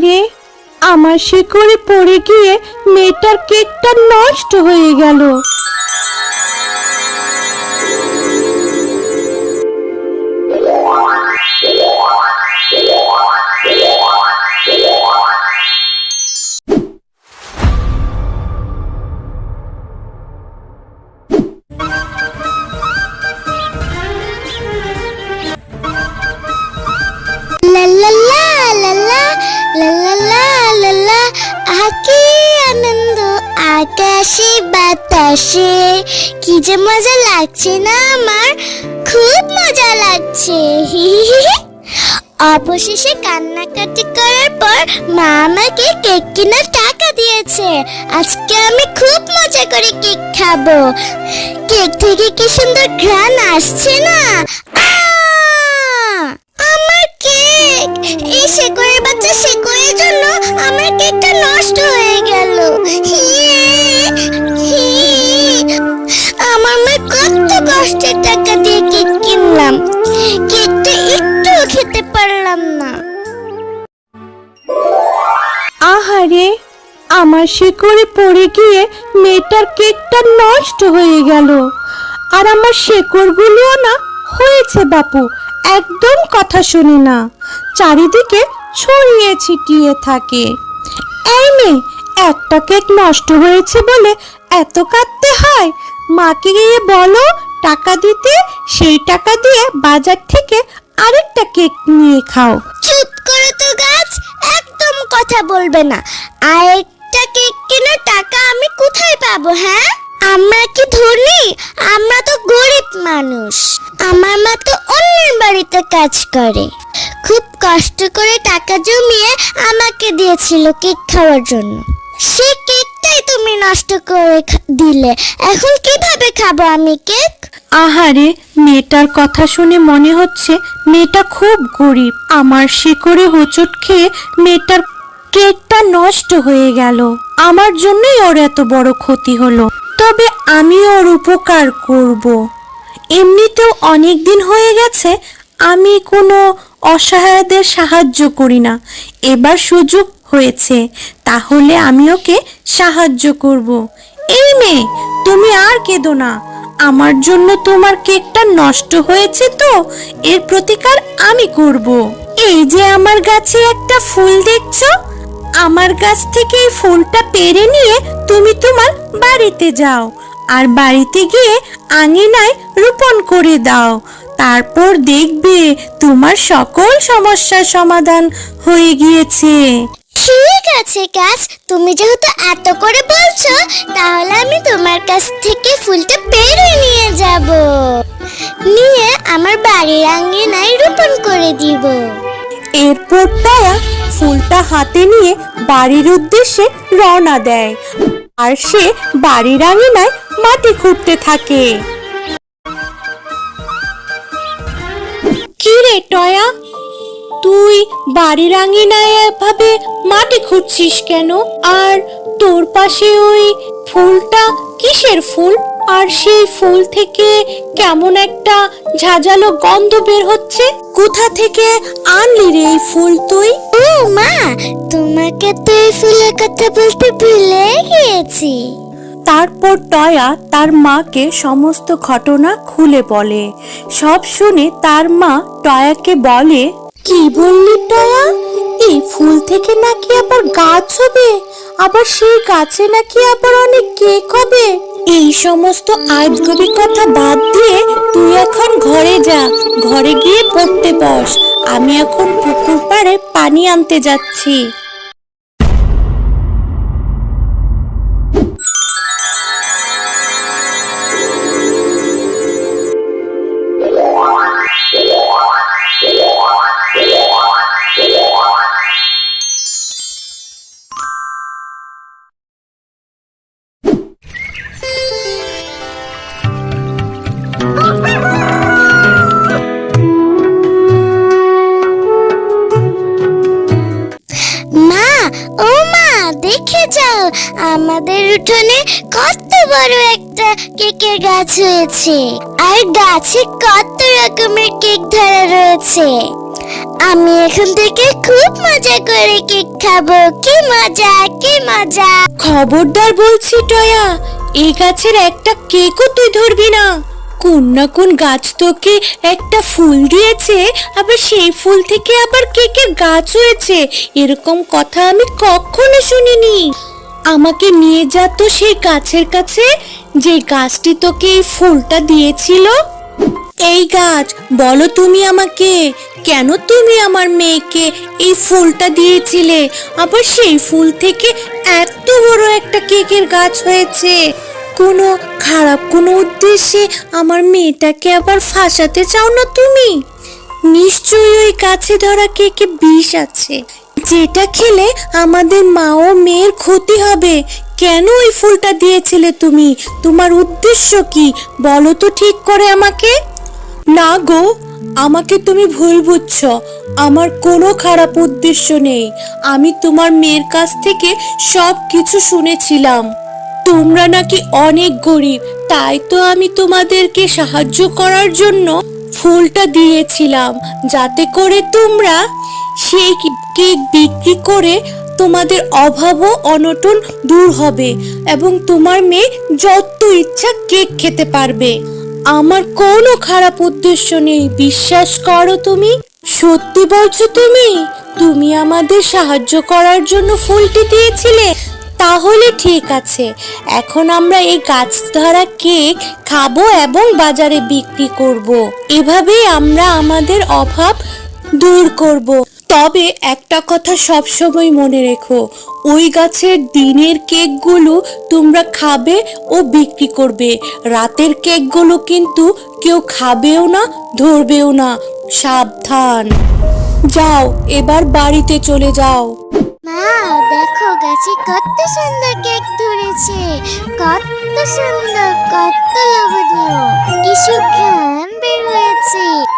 আহারে আমার শিকড়ে পড়ে গিয়ে মেয়েটার কেকটা নষ্ট হয়ে গেল। আকাশে বাতাসে কি যে মজা লাগছে না আমার। খুব মজা লাগছে। অবশেষে কান্নাকাটি করার পর মা আমাকে কেক কেনার টাকা দিয়েছে। আজকে আমি খুব মজা করে কেক খাব। কেক থেকে কি সুন্দর ঘ্রাণ আসছে না? আমার কেক! এই শেকড়ের বাচ্চা শেকড়ের জন্য আমার কেকটা নষ্ট হিয়ে, আহারে আমার শিকড়ে পড়ে গিয়ে মেয়েটার কেকটা নষ্ট হয়ে গেল। আর আমার শেকড়গুলোও না হয়েছে বাপু, একদম কথা শুনি না। চারিদিকে ছড়িয়ে ছিটিয়ে থাকে। এই মেয়ে, একটা কেক নষ্ট হয়েছে বলে এত কাঁদতে হয়? মাকে গিয়ে বলো, টাকা দিতে, সেই টাকা দিয়ে বাজার থেকে আরেকটা কেক নিয়ে খাও। চুপ করো তো গাছ একদম কথা বলবে না। আর একটা কেক কেনার টাকা আমি কোথায় পাবো হ্যাঁ? আমরা কি ধনী? আমরা তো গরিব মানুষ। আমার মা তো অন্যের বাড়িতে কাজ করে। খুব কষ্ট করে টাকা জমিয়ে আমাকে দিয়েছিল কেক খাওয়ার জন্য। সে কেকটাই তুমি নষ্ট করে দিলে। এখন কীভাবে খাব আমি কেক? আহারে, মেয়েটার কথা শুনে মনে হচ্ছে মেয়েটা খুব গরিব। আমার শিকড়ে হোঁচট খেয়ে মেয়েটার কেকটা নষ্ট হয়ে গেল। আমার জন্যই ওর এত বড় ক্ষতি হলো। তবে আমি ওর উপকার করব। এমনিতেও অনেক দিন হয়ে গেছে, আমি কোনো অসহায়দের সাহায্য করি না। এবার সুযোগ হয়েছে, তাহলে আমি ওকে সাহায্য করব। এই মেয়ে, তুমি আর কেঁদো না। আমার জন্য তোমার কেকটা নষ্ট হয়েছে তো, এর প্রতিকার আমি করব। এই যে আমার গাছে একটা ফুল দেখছ, আমার গাছ থেকে এই ফুলটা পেরে নিয়ে তুমি তোমার বাড়িতে যাও, আর বাড়িতে গিয়ে আঙিনায় রোপণ করে দাও। তারপর দেখবে তোমার সকল সমস্যার সমাধান হয়ে গিয়েছে। ঠিক আছে গাছ তুমি যেহেতু এত করে বলছো তাহলে আমি তোমার কাছ থেকে ফুলটা পেরে নিয়ে যাব। নিয়ে আমার বাড়ির আঙ্গিনায় রোপণ করে দিব। এরপর তারা ফুলটা হাতে নিয়ে বাড়ির উদ্দেশ্যে রওনা দেয়। আর সে বাড়ির আঙিনায় মাটি খুঁড়তে থাকে। কি রে টয়া তুই বাড়ির আঙিনায় এভাবে মাটি খুঁড়ছিস কেন? আর তোর পাশে ওই ফুলটা কিসের ফুল? আর সেই ফুল থেকে কেমন একটা ঝাঁঝালো গন্ধ বের হচ্ছে? কোথা থেকে আনলি রে এই ফুল তুই? ও মা তোমাকে তো এই ফুলের কথা বলতে ভুলে গিয়েছি। তারপর টয়া তার মাকে সমস্ত ঘটনা খুলে বলে। সব শুনে তার মা টয়াকে বলে কি বললি টয়া এই ফুল থেকে নাকি আবার গাছ হবে? আবার সেই গাছে নাকি আবার অনেক কেক হবে? এই সমস্ত আজগবি কথা বাদ দিয়ে তুই এখন ঘরে যা, ঘরে গিয়ে পড়তে বস। আমি এখন পুকুর পাড়ে পানি আনতে যাচ্ছি। উঠোনে কত বড় একটা কেকের গাছ হয়েছে আর গাছে কত রকমের কেক ধরা রয়েছে। আমি এখন থেকে খুব মজা করে কেক খাব। কি মজা কি মজা। খবরদার বলছি, টয়া এই গাছের একটা কেকও তুই ধরবি না। কোন না কোন গাছ তোকে একটা ফুল দিয়েছে, আবার সেই ফুল থেকে আবার কেকের গাছ হয়েছে। এরকম কথা আমি কখনো শুনিনি। আমাকে নিয়ে যা তো সেই গাছের কাছে, যে গাছটি তোকে এই ফুলটা দিয়েছিল। এই গাছ, বলো তুমি আমাকে, কেন তুমি আমার মেয়েকে এই ফুলটা দিয়েছিলে? আবার সেই ফুল থেকে এত বড় একটা কেকের গাছ হয়েছে। কোনো খারাপ কোনো উদ্দেশ্যে আমার মেয়েটাকে আবার ফাঁসাতে চাও না তুমি? নিশ্চয়ই ওই গাছে ধরা কেকে বিষ আছে। যেটা খেলে আমাদের মা ও মেয়ের ক্ষতি হবে। কেন ওই ফুলটা দিয়েছিলে তুমি? তোমার উদ্দেশ্য কি? বলো তো ঠিক করে আমাকে। না গো, আমাকে তুমি ভুল বুঝছ। আমার কোনো খারাপ উদ্দেশ্য নেই। আমি তোমার মেয়ের কাছ থেকে সব কিছু শুনেছিলাম। তোমরা নাকি অনেক গরিব, তাই তো আমি তোমাদেরকে সাহায্য করার জন্য ফুলটা দিয়েছিলাম। যাতে করে তোমরা সেই কেক বিক্রি করে তোমাদের অভাব ও অনটন দূর হবে এবং তোমার মেয়ে যত ইচ্ছা কেক খেতে পারবে। আমার কোনো খারাপ উদ্দেশ্য নেই, বিশ্বাস করো তুমি। সত্যি বলছো তুমি? তুমি আমাদের সাহায্য করার জন্য ফুলটি দিয়েছিলে? তাহলে ঠিক আছে। এখন আমরা এই গাছ ধরা কেক খাব এবং বাজারে বিক্রি করব। এভাবেই আমরা আমাদের অভাব দূর করব। তবে একটা কথা সবসময় মনে রেখো, ওই গাছের দিনের কেকগুলো তোমরা খাবে ও বিক্রি করবে। রাতের কেকগুলো কিন্তু কেউ খাবেও না, ধরবেও না। সাবধান। যাও, এবার বাড়িতে চলে যাও। মা, দেখো গাছে কত সুন্দর কেক ধরেছে। কত সুন্দর, কত লোভনীয়। কি সুঘ্রাণ বের হয়েছে।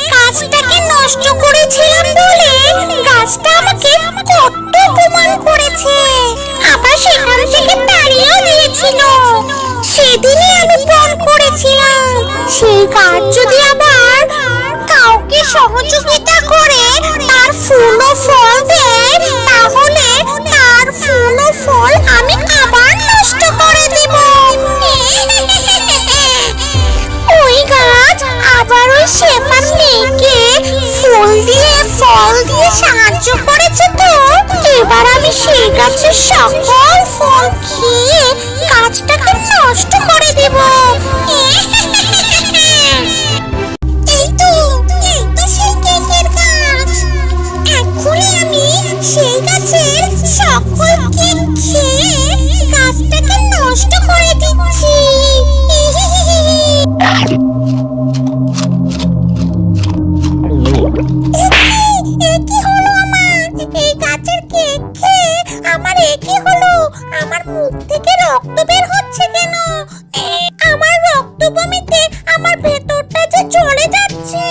গাছ যদি আবার কাউকে সহযোগিতা করে, তার ফুল ও ফল দেয় তাহলে তার ফুল ও ফল আমি আবার নষ্ট করে দিব। ওই গাছ আবার ওই শেফার মেয়েকে ফুল দিয়ে, ফল দিয়ে সাহায্য করেছে তো? এবার আমি সেই গাছের সকল যে চলে যাচ্ছে।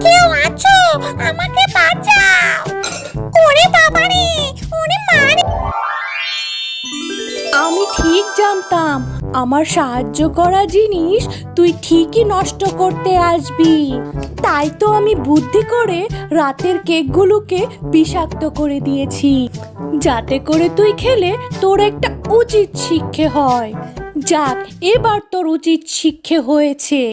কেউ আছো? আমাকে বাঁচাও। ওরে বাবারে, ওরে মারে। আমি ঠিক জানতাম, আমার সাহায্য করা জিনিস তুই ঠিকই নষ্ট করতে আসবি। তাই তো আমি বুদ্ধি করে রাতের কেকগুলোকে বিষাক্ত করে দিয়েছি। যাতে করে তুই খেলে তোর একটা উচিত শিক্ষে হয়। যাক, এবার তোর উচিত শিক্ষে হয়েছে।